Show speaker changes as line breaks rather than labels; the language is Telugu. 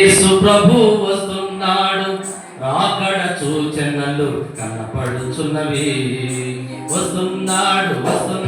యేసు ప్రభు వస్తున్నాడు. రాకడ సూచనలు కనపడుచున్నవి. వస్తున్నాడు వస్తున్నాడు.